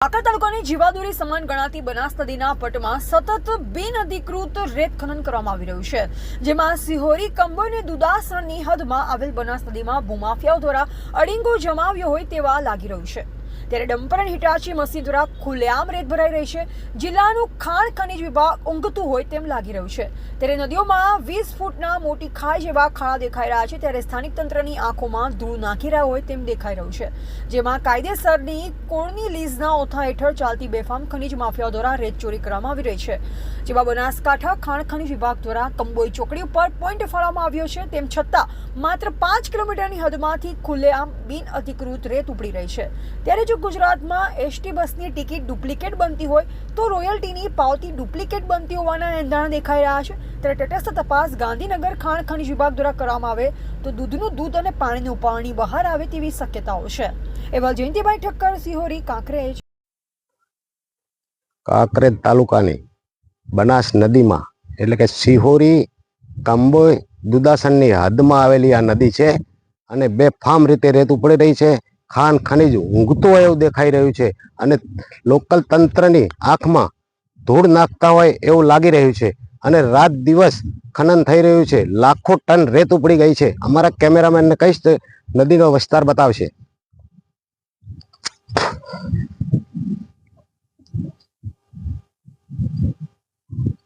આકર તાલુકાની જીવાદોરી સમાન ગણાતી બનાસ નદીના પટમાં સતત બિનઅધિકૃત રેત ખનન કરવામાં આવી રહ્યું છે, જેમાં સિહોરી, કંબોઈ અને દુદાસણની હદમાં આવેલ બનાસ નદીમાં ભૂમાફિયાઓ દ્વારા અડીંગો જમાવ્યો હોય તેવા લાગી રહ્યું છે. ત્યારે ડમ્પર અને હિટાચી મશીન દ્વારા ખુલ્લેઆમ રેત ભરાઈ રહી છે. જિલ્લાનું ખાણ ખનિજ વિભાગ ઊંઘતું હોય તેમ લાગી રહ્યું છે. ત્યારે નદીઓમાં વીસ ફૂટના મોટી ખાઈ જેવા ખાડા દેખાઈ રહ્યા છે. ત્યારે સ્થાનિક તંત્રની આંખોમાં ધૂળ નાખી રહ્યા હોય તેમ દેખાઈ રહ્યું છે. જેમાં કાયદેસરની કોળની લીઝના ઓથા હેઠળ ચાલતી બેફામ ખનિજ માફિયાઓ દ્વારા રેત ચોરી કરવામાં આવી રહી છે. જેમાં બનાસકાંઠા ખાણ ખનિજ વિભાગ દ્વારા કંબોઈ ચોકડી ઉપર પોઈન્ટ ફાળવામાં આવ્યો છે. તેમ છતાં, માત્ર પાંચ કિલોમીટરની હદમાંથી ખુલ્લેઆમ બિન અધિકૃત રેત ઉપડી રહી છે. ત્યારે જો ગુજરાતમાં એસટી બસની ટિકિટ ડુપ્લિકેટ બનતી હોય, તો રોયલ્ટીની પાવતી ડુપ્લિકેટ બનતી હોવાના એંધાણ દેખાઈ રહ્યા છે. ત્યારે તટસ્થ તપાસ ગાંધીનગર ખાણ ખનિજ વિભાગ દ્વારા કરવામાં આવે, તો દૂધનું દૂધ અને પાણીનું પાણી બહાર આવે તેવી શક્યતાઓ છે. એવા જયંતિભાઈ ઠક્કર, સિહોરી, કાંકરેજ. કાંકરેજ તાલુકાની બનાસ નદીમાં, એટલે કે સિહોરી, કંબોઈ દુદાસણની હદમાં આવેલી આ નદી છે અને બે ફામ રીતે રેત પડી રહી છે. ખાન ખનીજ ઊંઘતું હોય એવું દેખાઈ રહ્યું છે અને લોકલ તંત્રની આંખમાં ધૂળ નાખતા હોય એવું લાગી રહ્યું છે અને રાત દિવસ ખનન થઈ રહ્યું છે. લાખો ટન રેત ઉપડી ગઈ છે. અમારા કેમેરામેનને કહીશ નદીનો વિસ્તાર બતાવશે.